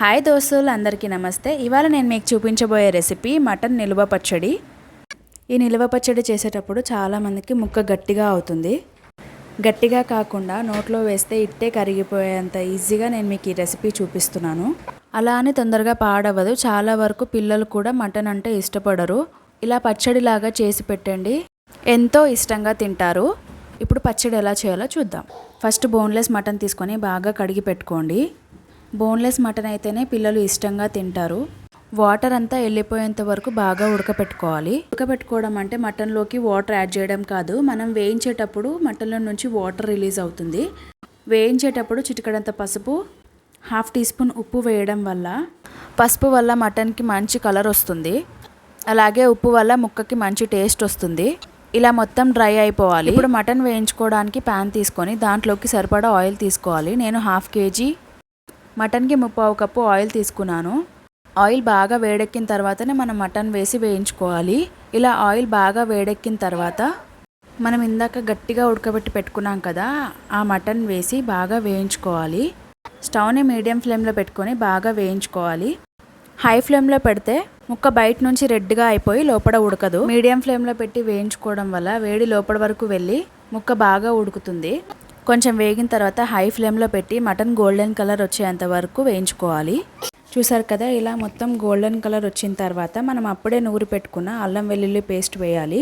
Hi దోస్తులు అందరికీ నమస్తే. ఇవాళ నేను మీకు చూపించబోయే రెసిపీ మటన్ నిల్వ పచ్చడి. ఈ నిల్వ పచ్చడి చేసేటప్పుడు చాలామందికి ముక్క గట్టిగా అవుతుంది. గట్టిగా కాకుండా నోట్లో వేస్తే ఇట్టే కరిగిపోయేంత ఈజీగా నేను మీకు ఈ రెసిపీ చూపిస్తున్నాను. అలా అని తొందరగా పాడవదు. చాలా వరకు పిల్లలు కూడా మటన్ అంటే ఇష్టపడరు. ఇలా పచ్చడిలాగా చేసి పెట్టండి. ఎంతో ఇష్టంగా తింటారు. ఇప్పుడు పచ్చడి ఎలా చేయాలో చూద్దాం. ఫస్ట్ బోన్లెస్ మటన్ తీసుకొని బాగా కడిగి పెట్టుకోండి. బోన్లెస్ మటన్ అయితేనే పిల్లలు ఇష్టంగా తింటారు. వాటర్ అంతా వెళ్ళిపోయేంత వరకు బాగా ఉడకపెట్టుకోవాలి. ఉడకపెట్టుకోవడం అంటే మటన్లోకి వాటర్ యాడ్ చేయడం కాదు. మనం వేయించేటప్పుడు మటన్లో నుంచి వాటర్ రిలీజ్ అవుతుంది. వేయించేటప్పుడు చిటికడంత పసుపు హాఫ్ టీ స్పూన్ ఉప్పు వేయడం వల్ల పసుపు వల్ల మటన్కి మంచి కలర్ వస్తుంది. అలాగే ఉప్పు వల్ల ముక్కకి మంచి టేస్ట్ వస్తుంది. ఇలా మొత్తం డ్రై అయిపోవాలి. ఇప్పుడు మటన్ వేయించుకోవడానికి ప్యాన్ తీసుకొని దాంట్లోకి సరిపడా ఆయిల్ తీసుకోవాలి. నేను హాఫ్ కేజీ మటన్కి ముప్పావు కప్పు ఆయిల్ తీసుకున్నాను. ఆయిల్ బాగా వేడెక్కిన తర్వాతనే మనం మటన్ వేసి వేయించుకోవాలి. ఇలా ఆయిల్ బాగా వేడెక్కిన తర్వాత మనం ఇందాక గట్టిగా ఉడకబెట్టి పెట్టుకున్నాం కదా ఆ మటన్ వేసి బాగా వేయించుకోవాలి. స్టవ్ని మీడియం ఫ్లేమ్లో పెట్టుకొని బాగా వేయించుకోవాలి. హై ఫ్లేమ్లో పెడితే ముక్క బయట నుంచి రెడ్గా అయిపోయి లోపల ఉడకదు. మీడియం ఫ్లేమ్లో పెట్టి వేయించుకోవడం వల్ల వేడి లోపల వరకు వెళ్ళి ముక్క బాగా ఉడుకుతుంది. కొంచెం వేగిన తర్వాత హై ఫ్లేమ్లో పెట్టి మటన్ గోల్డెన్ కలర్ వచ్చేంత వరకు వేయించుకోవాలి. చూసారు కదా ఇలా మొత్తం గోల్డెన్ కలర్ వచ్చిన తర్వాత మనం అప్పుడే నూరి పెట్టుకున్న అల్లం వెల్లుల్లి పేస్ట్ వేయాలి.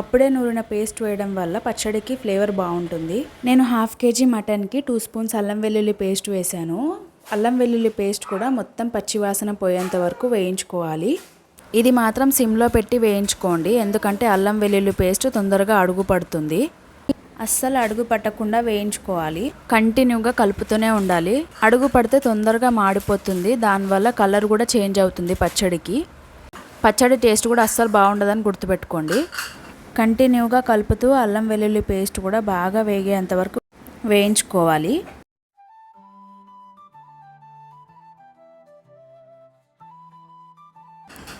అప్పుడే నూరిన పేస్ట్ వేయడం వల్ల పచ్చడికి ఫ్లేవర్ బాగుంటుంది. నేను హాఫ్ కేజీ మటన్కి టూ స్పూన్స్ అల్లం వెల్లుల్లి పేస్ట్ వేశాను. అల్లం వెల్లుల్లి పేస్ట్ కూడా మొత్తం పచ్చివాసన పోయేంత వరకు వేయించుకోవాలి. ఇది మాత్రం సిమ్లో పెట్టి వేయించుకోండి ఎందుకంటే అల్లం వెల్లుల్లి పేస్ట్ తొందరగా అడుగు పడుతుంది. అస్సలు అడుగు పట్టకుండా వేయించుకోవాలి. కంటిన్యూగా కలుపుతూనే ఉండాలి. అడుగు పడితే తొందరగా మాడిపోతుంది. దానివల్ల కలర్ కూడా చేంజ్ అవుతుంది పచ్చడికి. పచ్చడి టేస్ట్ కూడా అస్సలు బాగుండదని గుర్తుపెట్టుకోండి. కంటిన్యూగా కలుపుతూ అల్లం వెల్లుల్లి పేస్ట్ కూడా బాగా వేగేంత వరకు వేయించుకోవాలి.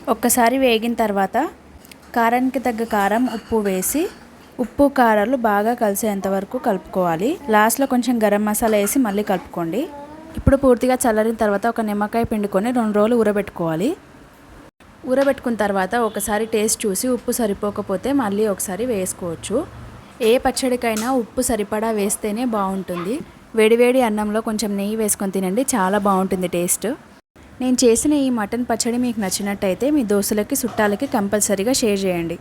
ఒక్కసారి వేగిన తర్వాత కారానికి తగ్గ కారం ఉప్పు వేసి ఉప్పు కారాలు బాగా కలిసేంత వరకు కలుపుకోవాలి. లాస్ట్లో కొంచెం గరం మసాలా వేసి మళ్ళీ కలుపుకోండి. ఇప్పుడు పూర్తిగా చల్లరిన తర్వాత ఒక నిమ్మకాయ పిండుకొని రెండు రోజులు ఊరబెట్టుకోవాలి. ఊరబెట్టుకున్న తర్వాత ఒకసారి టేస్ట్ చూసి ఉప్పు సరిపోకపోతే మళ్ళీ ఒకసారి వేసుకోవచ్చు. ఏ పచ్చడికైనా ఉప్పు సరిపడా వేస్తేనే బాగుంటుంది. వేడివేడి అన్నంలో కొంచెం నెయ్యి వేసుకొని తినండి చాలా బాగుంటుంది టేస్ట్. నేను చేసిన ఈ మటన్ పచ్చడి మీకు నచ్చినట్టయితే మీ దోస్తులకి చుట్టాలకి కంపల్సరీగా షేర్ చేయండి.